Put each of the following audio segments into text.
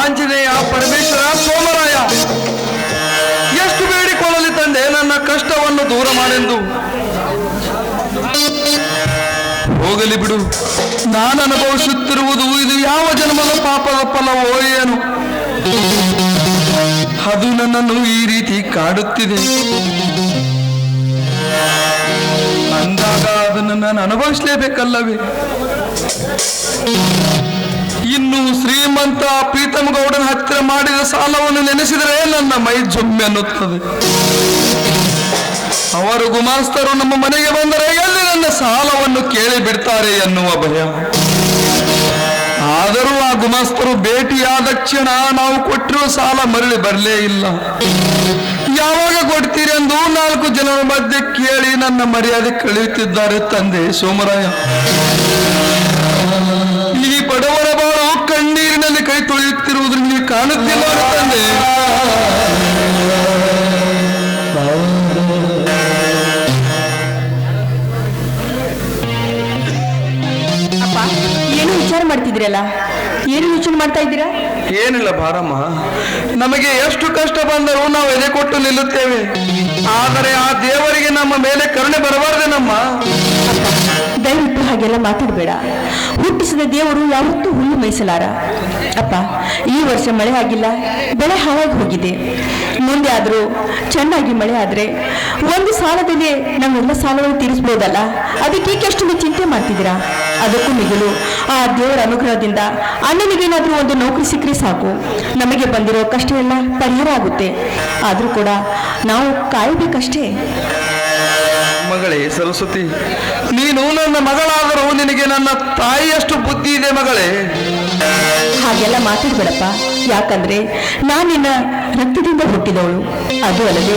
ಆಂಜನೇಯ, ಪರಮೇಶ್ವರ, ಸೋಮರಾಯ. ಎಷ್ಟು ಬೇಡಿಕೊಳ್ಳಲಿ ತಂದೆ, ನನ್ನ ಕಷ್ಟವನ್ನು ದೂರ ಮಾಡೆಂದು. ಹೋಗಲಿ ಬಿಡು. ನಾನು ಅನುಭವಿಸುತ್ತಿರುವುದು ಇದು ಯಾವ ಜನ್ಮದ ಪಾಪದ ಫಲವೋ ಏನು. ಅದು ನನ್ನನ್ನು ಈ ರೀತಿ ಕಾಡುತ್ತಿದೆ. ಅಂದಾಗ ಅದನ್ನು ನಾನು ಅನುಭವಿಸಲೇಬೇಕಲ್ಲವೇ? ಇನ್ನು ಶ್ರೀಮಂತ ಪ್ರೀತಮ್ ಗೌಡನ ಹತ್ತಿರ ಮಾಡಿದ ಸಾಲವನ್ನು ನೆನೆಸಿದರೆ ನನ್ನ ಮೈ ಜೊಮ್ಮೆ ಅನ್ನುತ್ತದೆ. ಅವರು ಗುಮಾಸ್ತರು ನಮ್ಮ ಮನೆಗೆ ಬಂದರೆ ಎಲ್ಲಿ ನನ್ನ ಸಾಲವನ್ನು ಕೇಳಿ ಬಿಡ್ತಾರೆ ಎನ್ನುವ ಭಯ. ಆದರೂ ಆ ಗುಮಾಸ್ತರು ಭೇಟಿಯಾದ ಕ್ಷಣ ನಾವು ಕೊಟ್ಟಿರುವ ಸಾಲ ಮರಳಿ ಬರಲೇ ಇಲ್ಲ. ಯಾವಾಗ ಕೊಡ್ತೀರಿ ಎಂದು ನಾಲ್ಕು ಜನರ ಮಧ್ಯೆ ಕೇಳಿ ನನ್ನ ಮರ್ಯಾದೆ ಕಳೆಯುತ್ತಿದ್ದಾರೆ ತಂದೆ ಸೋಮರಾಯ ಈ ಬಡವರ ಬಾಳು ಕಣ್ಣೀರಿನಲ್ಲಿ ಕೈ ತೊಳೆಯುತ್ತಿರುವುದು ನೀವು ಕಾಣುತ್ತಿಲ್ಲ ತಂದೆ ಅಪ್ಪ ಏನು ವಿಚಾರ ಮಾಡ್ತಿದ್ದೀರಲ್ಲ? ಏನು ಯೋಚನೆ ಮಾಡ್ತಾ ಇದ್ದೀರಾ? ಏನಿಲ್ಲ ಬಾರಮ್ಮ ನಮಗೆ ಎಷ್ಟು ಕಷ್ಟ ಬಂದರೂ ನಾವು ಎದೆ ಕೊಟ್ಟು ನಿಲ್ಲುತ್ತೇವೆ. ಆದರೆ ಆ ದೇವರಿಗೆ ನಮ್ಮ ಮೇಲೆ ಕರುಣೆ ಬರಬಾರ್ದೇನಮ್ಮ ಹಾಗೆಲ್ಲ ಮಾತಾಡಬೇಡ. ಹುಟ್ಟಿಸಿದ ದೇವರು ಯಾವತ್ತೂ ಹುಲ್ಲು ಮೈಸಲಾರ ಅಪ್ಪ, ಈ ವರ್ಷ ಮಳೆ ಆಗಿಲ್ಲ. ಬೆಳೆ ಹಾಳಾಗಿ ಹೋಗಿದೆ. ಮುಂದೆ ಆದರೂ ಚೆನ್ನಾಗಿ ಮಳೆ ಆದರೆ ಒಂದು ಸಾಲದಲ್ಲಿ ನಾವೆಲ್ಲ ಸಾಲವನ್ನು ತೀರಿಸ್ಬೋದಲ್ಲ? ಅದಕ್ಕೆ ಅಷ್ಟೊಂದು ಚಿಂತೆ ಮಾಡ್ತಿದ್ದೀರಾ? ಅದಕ್ಕೂ ಮಿಗಿಲು ಆ ದೇವರ ಅನುಗ್ರಹದಿಂದ ಅಣ್ಣನಿಗೇನಾದರೂ ಒಂದು ನೌಕರಿ ಸಿಕ್ಕರೆ ಸಾಕು. ನಮಗೆ ಬಂದಿರೋ ಕಷ್ಟ ಎಲ್ಲ ಪರಿಹಾರ ಆಗುತ್ತೆ. ಆದರೂ ಕೂಡ ನಾವು ಕಾಯಬೇಕಷ್ಟೇ. ಮಗಳೇ ಸರಸ್ವತಿ. ನೀನು ನನ್ನ ಮಗಳಾದರೂ ನಿನಗೆ ನನ್ನ ತಾಯಿಯಷ್ಟು ಬುದ್ಧಿ ಇದೆ ಮಗಳೇ. ಹಾಗೆಲ್ಲ ಮಾತಾಡ್ಬೇಡಪ್ಪ. ಯಾಕಂದ್ರೆ ನಾನು ನಿನ್ನ ರಕ್ತದಿಂದ ಹುಟ್ಟಿದವಳು. ಅದು ಅಲ್ಲದೆ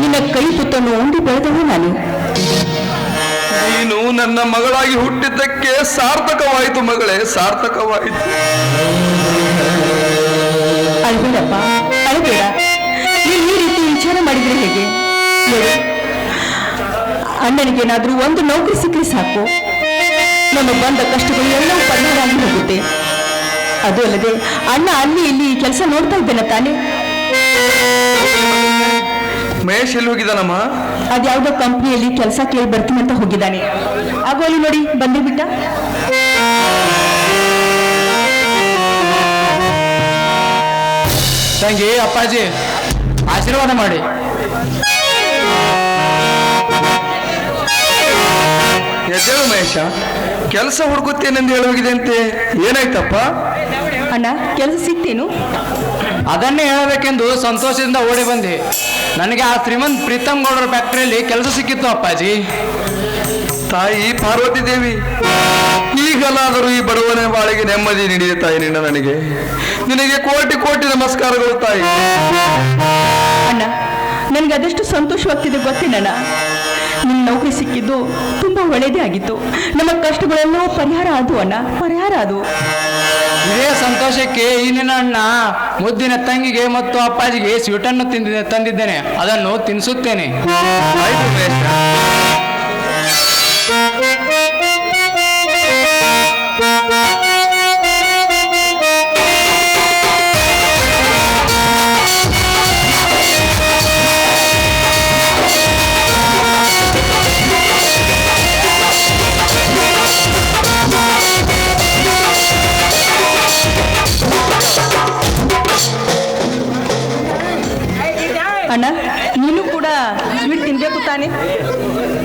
ನಿನ್ನ ಕೈ ಪುತ್ತನ್ನು ಉಂಡಿ ಬೆಳೆದವಳು ನಾನು. ನೀನು ನನ್ನ ಮಗಳಾಗಿ ಹುಟ್ಟಿದ್ದಕ್ಕೆ ಸಾರ್ಥಕವಾಯಿತು ಮಗಳೇ ಸಾರ್ಥಕವಾಯಿತು. ಅಳ್ಬೇಡಪ್ಪ ಅಳ್ಬೇಡ. ನೀನು ಈ ರೀತಿ ವಿಚಾರ ಮಾಡಿದ್ರೆ ಹೇಗೆ? ಅಣ್ಣನಿಗೇನಾದ್ರೂ ಒಂದು ನೌಕರಿ ಸಿಕ್ಕಿ ಸಾಕು. ನಮಗೆ ಬಂದ ಕಷ್ಟಗಳು ಎಲ್ಲವೂ ಪರಿಹಾರ ಹೋಗುತ್ತೆ. ಅದು ಅಲ್ಲದೆ ಅಣ್ಣ ಅಲ್ಲಿ ಇಲ್ಲಿ ಕೆಲಸ ನೋಡ್ತಾ ಇದ್ದೇನೆ ತಾನೇ. ಮಹೇಶ್ ಎಲ್ಲಿ ಹೋಗಿದ್ದಾನಮ್ಮ? ಅದ್ಯಾವುದೋ ಕಂಪ್ನಿಯಲ್ಲಿ ಕೆಲಸ ಕೇಳಿ ಬರ್ತೀನಿ ಅಂತ ಹೋಗಿದ್ದಾನೆ. ಆಗೋ ಅಲ್ಲಿ ನೋಡಿ ಬಂದೇ ಬಿಟ್ಟ? ತಂಗಿ ಅಪ್ಪಾಜಿ ಆಶೀರ್ವಾದ ಮಾಡಿ. ಎದ್ದೇಳು ಮಹೇಶ ಕೆಲಸ ಹುಡುಕುತ್ತೇನೆಂದು ಹೇಳೋಗಿದೆ ಅಂತೆ ಏನಾಯ್ತಪ್ಪ? ಅಣ್ಣ ಕೆಲಸ ಸಿಗ್ತೇನು ಅದನ್ನೇ ಹೇಳಬೇಕೆಂದು ಸಂತೋಷದಿಂದ ಓಡಿ ಬಂದೆ. ನನಗೆ ಆ ಶ್ರೀಮಂತ್ ಪ್ರೀತಮ್ ಗೌಡರ ಫ್ಯಾಕ್ಟ್ರಿಯಲ್ಲಿ ಕೆಲಸ ಸಿಕ್ಕಿತ್ತು ಅಪ್ಪಾಜಿ. ತಾಯಿ ಪಾರ್ವತಿ ದೇವಿ ಈಗಲಾದರೂ ಈ ಬಡವನ ಬಾಳಿಗೆ ನೆಮ್ಮದಿ ನೀಡಿದೆ ತಾಯಿ ನಿನ್ನ ನನಗೆ. ನಿನಗೆ ಕೋಟಿ ಕೋಟಿ ನಮಸ್ಕಾರಗಳು ತಾಯಿ. ಅದೆಷ್ಟು ಸಂತೋಷವಾಗ್ತಿದೆ ಗೊತ್ತೇನಣ್ಣ ನಿಮ್ಮ ನೌಕರಿ ಸಿಕ್ಕಿದ್ದು ತುಂಬ ಒಳ್ಳೇದೇ ಆಗಿತ್ತು. ನಮ್ಮ ಕಷ್ಟಗಳೆಲ್ಲ ಪರಿಹಾರ ಆದವು ಅಣ್ಣ, ಪರಿಹಾರ ಅದು ಇದೇ ಸಂತೋಷಕ್ಕೆ ನಿನ್ನ ಅಣ್ಣ ಮುದ್ದಿನ ತಂಗಿಗೆ ಮತ್ತು ಅಪ್ಪಾಜಿಗೆ ಸ್ವೀಟನ್ನು ತಿಂದಿದ್ದೆ ತಂದಿದ್ದೇನೆ. ಅದನ್ನು ತಿನ್ನಿಸುತ್ತೇನೆ. ಅಣ್ಣ ನೀನು ಕೂಡ ಸ್ವೀಟ್ ತಿನ್ಬೇಕು ತಾನೆ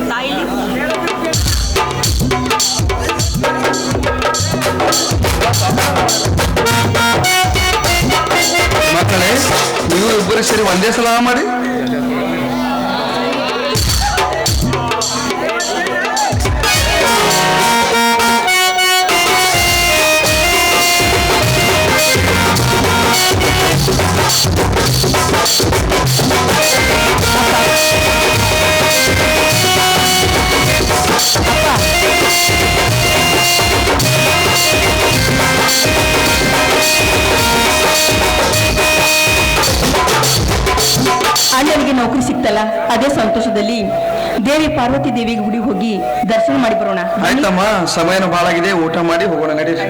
ತಾಯಿ ಮಕ್ಕಳೇ ನೀವು ಇಬ್ಬರು ಸೇರಿ ಒಂದೇ ಸಲ ಮಾಡಿ ಅದೇ ಸಂತೋಷದಲ್ಲಿ ದೇವಿ ಪಾರ್ವತಿ ದೇವಿಗೆ ಗುಡಿ ಹೋಗಿ ದರ್ಶನ ಮಾಡಿ ಬರೋಣ. ಆಯ್ತಮ್ಮ, ಸಮಯನ ಬಾಳಾಗಿದೆ, ಊಟ ಮಾಡಿ ಹೋಗೋಣ ನಡೀರಿ